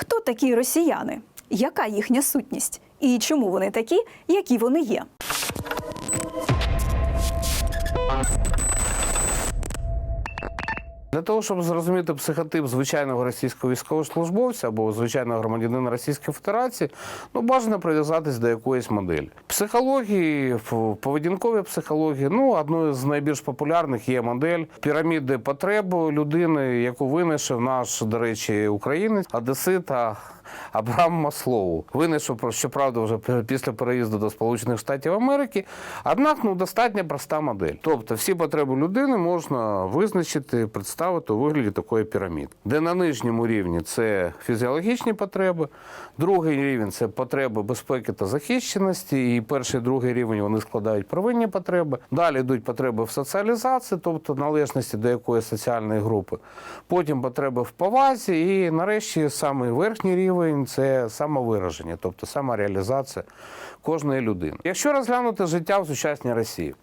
Хто такі росіяни? Яка їхня сутність? І чому вони такі, які вони є? Для того, щоб зрозуміти психотип звичайного російського військовослужбовця або звичайного громадянина Російської Федерації, ну бажано прив'язатись до якоїсь моделі. Психології, поведінкової психології, ну одною з найбільш популярних є модель піраміди потреб людини, яку винайшов наш, до речі, українець Одесита Абрам Маслоу. Винайшов, щоправда, вже після переїзду до Сполучених Штатів Америки. Однак ну, достатньо проста модель. Тобто всі потреби людини можна визначити, представити у вигляді такої піраміди, де на нижньому рівні це фізіологічні потреби, другий рівень це потреби безпеки та захищеності, і перший, другий рівень вони складають первинні потреби. Далі йдуть потреби в соціалізації, тобто належності до якоїсь соціальної групи. Потім потреби в повазі, і нарешті самий верхній рівень це самовираження, тобто самореалізація кожної людини. Якщо розглянути життя в сучасній Росії,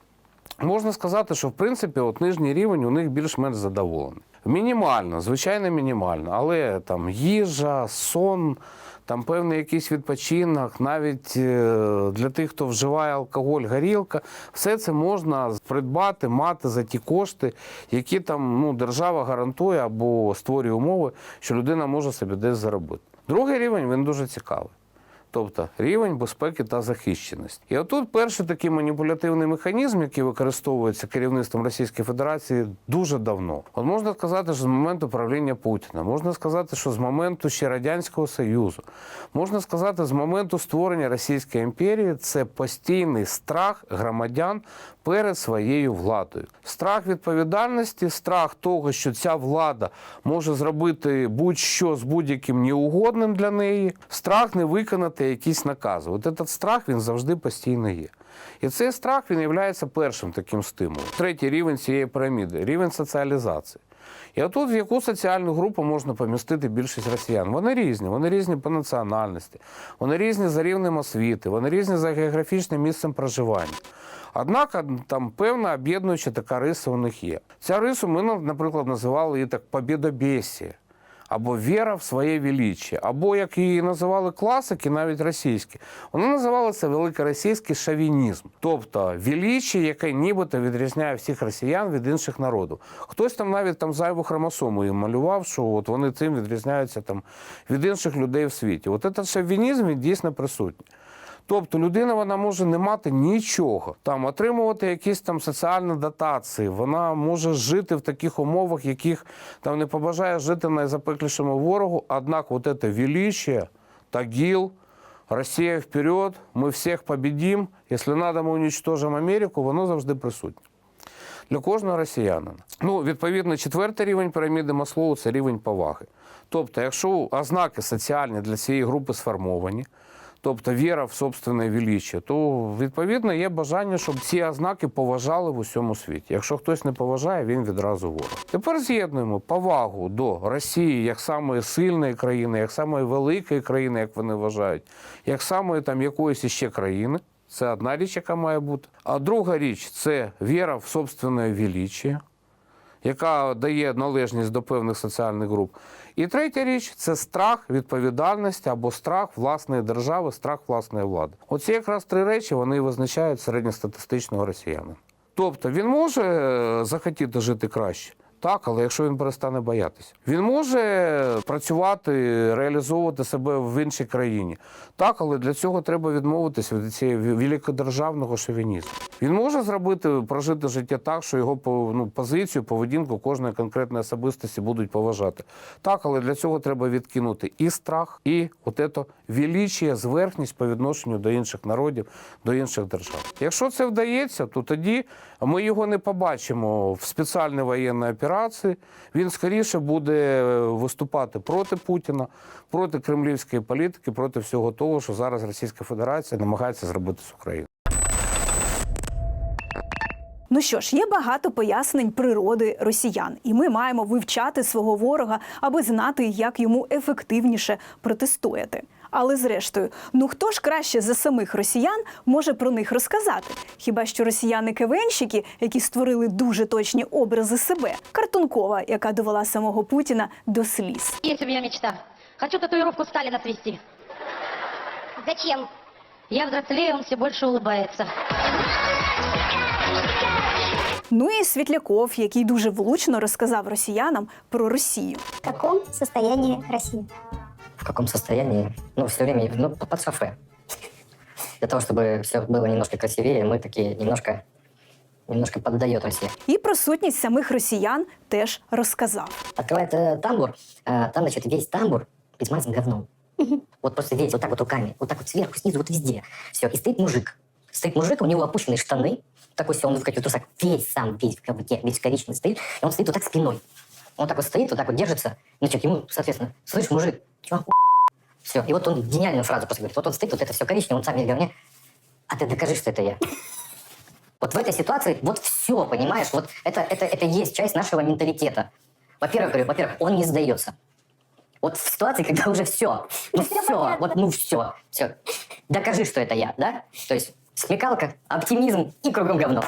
Можна сказати, що в принципі от нижній рівень у них більш-менш задоволений. Мінімально, звичайно, мінімально, але там їжа, сон, там певний якийсь відпочинок, навіть е, для тих, хто вживає алкоголь, горілка, все це можна придбати, мати за ті кошти, які там ну, держава гарантує або створює умови, що людина може собі десь заробити. Другий рівень він дуже цікавий. Тобто рівень безпеки та захищеності. І отут перший такий маніпулятивний механізм, який використовується керівництвом Російської Федерації дуже давно. От можна сказати, що з моменту правління Путіна, можна сказати, що з моменту ще Радянського Союзу, можна сказати, з моменту створення Російської імперії це постійний страх громадян перед своєю владою. Страх відповідальності, страх того, що ця влада може зробити будь-що з будь-яким неугодним для неї, страх не виконати якісь накази. От этот страх він завжди постійно є. І цей страх він є першим таким стимулом. Третій рівень цієї піраміди рівень соціалізації. І отут в яку соціальну групу можна помістити більшість росіян? Вони різні, вони різні по національності, вони різні за рівнем освіти, вони різні за географічним місцем проживання. Однак там певна об'єднуюча така риса у них є. Ця рису ми, наприклад, називали її так побєдобєсія або віра в своє величие, або як її називали класики, навіть російські, вона називалася великоросійський шовінізм, тобто величие, яке нібито відрізняє всіх росіян від інших народів. Хтось там навіть там зайву хромосому їм малював, що от вони цим відрізняються там від інших людей в світі. От цей шовінізм він дійсно присутній. Тобто людина вона може не мати нічого, там отримувати якісь там соціальні дотації. Вона може жити в таких умовах, яких там не побажає жити найзапеклішому ворогу. Однак, вот это величие, Тагил, Росія вперед, ми всіх побідім. Якщо треба, ми уничтожимо Америку, воно завжди присутнє. Для кожного росіянина. Ну, відповідно, четвертий рівень піраміди Маслоу це рівень поваги. Тобто, якщо ознаки соціальні для цієї групи сформовані, тобто віра в собственне величие, то відповідно є бажання, щоб ці ознаки поважали в усьому світі. Якщо хтось не поважає, він відразу ворог. Тепер з'єднуємо повагу до Росії як самої сильної країни, як самої великої країни, як вони вважають, як самої там якоїсь іще країни. Це одна річ, яка має бути. А друга річ це віра в собственне величие, яка дає належність до певних соціальних груп. І третя річ це страх відповідальності або страх власної держави, страх власної влади. Оці якраз три речі вони визначають середньостатистичного росіянина. Тобто він може е, захотіти жити краще. Так, але якщо він перестане боятися, він може працювати, реалізовувати себе в іншій країні. Так, але для цього треба відмовитися від цієї великодержавного шовінізму. Він може зробити прожити життя так, що його ну, позицію, поведінку кожної конкретної особистості будуть поважати. Так, але для цього треба відкинути і страх, і от ето величие, зверхність по відношенню до інших народів, до інших держав. Якщо це вдається, то тоді ми його не побачимо в спеціальній воєнній операції. Він скоріше буде виступати проти Путіна, проти кремлівської політики, проти всього того, що зараз Російська Федерація намагається зробити з Україною. Ну що ж, є багато пояснень природи росіян, і ми маємо вивчати свого ворога, аби знати, як йому ефективніше протистояти. Але зрештою, ну хто ж краще за самих росіян може про них розказати? Хіба що росіяни-КВНщики, які створили дуже точні образи себе, картункова, яка довела самого Путіна до сліз. Есть у меня мечта Хочу татуировку Сталина свести. Зачем? Я взрослею, он все больше улыбается. Ну і Світляков, який дуже влучно розказав росіянам про Росію. В каком состоянии Россия? В каком состоянии? Ну, все время, ну, под шофе. Для того, чтобы все было немножко красивее, мы такие немножко, немножко поддает Россия. І про сутність самих росіян теж розказав. Открывает э, тамбур, э, там, значит, весь тамбур измазан говном. Вот просто весь, вот так вот руками, вот так вот сверху, снизу, вот везде. Все, и стоит мужик. Стоит мужик, у него опущенные штаны, такой все, он в каких трусах, весь сам, весь в каблуке, весь коричневый стоит, и он стоит вот так спиной. Он так вот стоит, вот так вот держится, что, ему, соответственно, слышь, мужик, чё, все, и вот он гениальную фразу просто говорит, вот он стоит, вот это все коричневое, он сам в говне, а ты докажи, что это я. Вот в этой ситуации вот все, понимаешь, вот это, это, это есть часть нашего менталитета. Во-первых, говорю, во-первых, он не сдается. Вот в ситуации, когда уже все, ну все, вот ну все, все, докажи, что это я, да? То есть смекалка, оптимизм и кругом говно.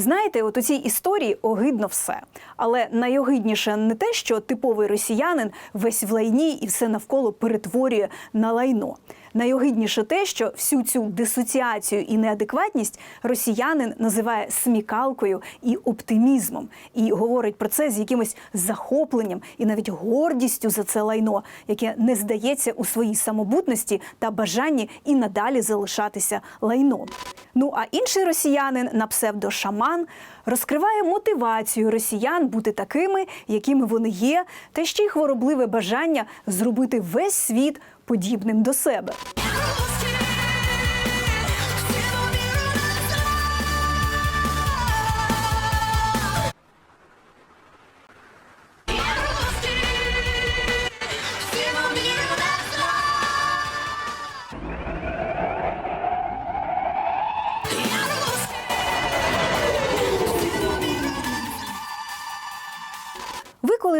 Знаєте, от у цій історії огидно все. Але найогидніше не те, що типовий росіянин весь в лайні і все навколо перетворює на лайно. Найогидніше те, що всю цю дисоціацію і неадекватність росіянин називає смікалкою і оптимізмом, і говорить про це з якимось захопленням і навіть гордістю за це лайно, яке не здається у своїй самобутності та бажанні і надалі залишатися лайном. Ну а інший росіянин на псевдо шаман розкриває мотивацію росіян бути такими, якими вони є, та ще й хворобливе бажання зробити весь світ подібним до себе.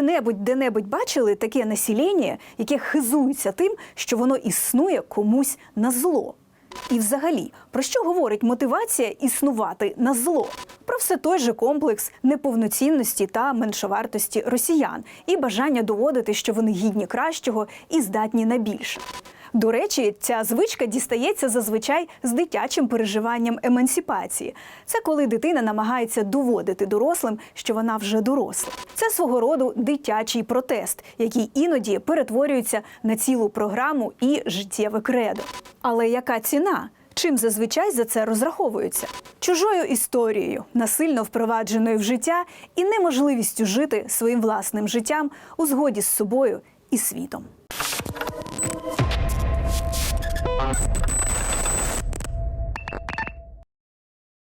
Коли-небудь де-небудь бачили таке населення, яке хизується тим, що воно існує комусь на зло? І взагалі, про що говорить мотивація існувати на зло? Про все той же комплекс неповноцінності та меншовартості росіян і бажання доводити, що вони гідні кращого і здатні на більше. До речі, ця звичка дістається зазвичай з дитячим переживанням емансипації. Це коли дитина намагається доводити дорослим, що вона вже доросла. Це свого роду дитячий протест, який іноді перетворюється на цілу програму і життєве кредо. Але яка ціна? Чим зазвичай за це розраховуються? Чужою історією, насильно впровадженою в життя і неможливістю жити своїм власним життям у згоді з собою і світом. Thank you.